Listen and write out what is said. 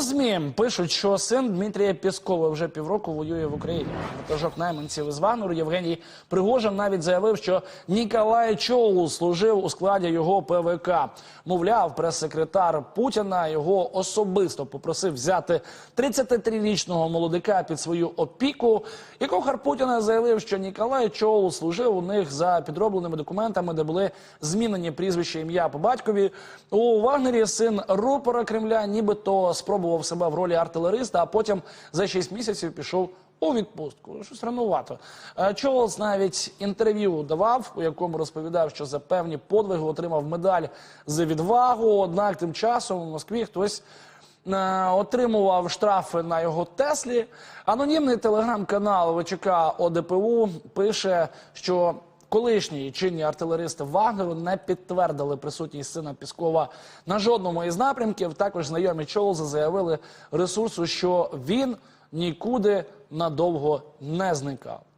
ЗМІ пишуть, що син Дмитрія Піскова вже півроку воює в Україні. Ватажок найманців із Вагнеру Євгеній Пригожин навіть заявив, що Ніколай Чоу служив у складі його ПВК. Мовляв, прес-секретар Путіна його особисто попросив взяти 33-річного молодика під свою опіку. І кохар Путіна заявив, що Ніколай Чоу служив у них за підробленими документами, де були змінені прізвище ім'я по батькові. У Вагнері син рупора Кремля, нібито спробував себе в ролі артилериста, а потім за 6 місяців пішов. У відпустку щось ранувато. Е, навіть інтерв'ю давав, у якому розповідав, що за певні подвиги отримав медаль за відвагу. Однак тим часом в Москві хтось е, отримував штрафи на його Теслі. Анонімний телеграм-канал ВЧК ОДПУ пише, що колишні чинні артилеристи Вагнеру не підтвердили присутність сина Піскова на жодному із напрямків. Також знайомі Чолза заявили ресурсу, що він нікуди надовго не зникав.